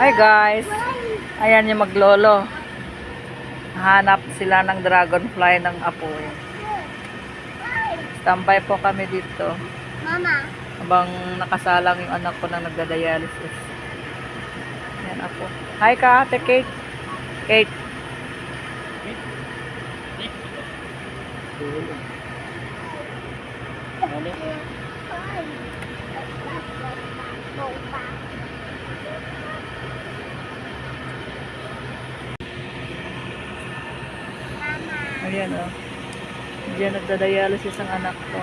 Hi guys! Ayan yung maglolo. Hanap sila ng dragonfly ng apoy. Standby po kami dito. Mama. Habang nakasalang yung anak ko na nagda-dialysis. Ayan ako. Hi ka, ate Kate. Kate. Ayan o. Oh. Diyan nagda-dialysis ang anak ko.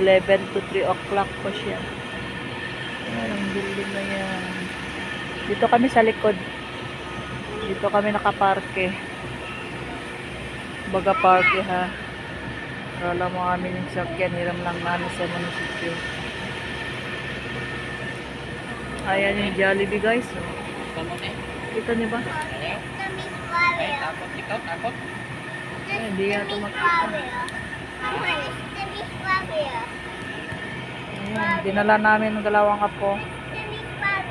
11 to 3 o'clock po siya. Ayan, ang building na yan. Dito kami sa likod. Dito kami nakaparke. Baga parke ha. Wala mo kami yung sakyan. Hiram lang namin sa munisipyo. Ayan yung Jollibee guys. Oh. Kita niyo ba? Ay, hindi yata makita. Ayan, dinala namin ng dalawang apo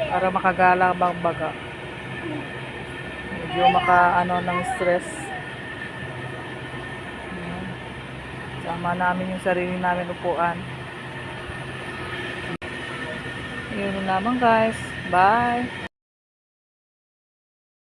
para makagala bang baga. Medyo maka ano ng stress. Ayan. Sama namin yung sarili namin upuan. Yun lang naman guys. Bye.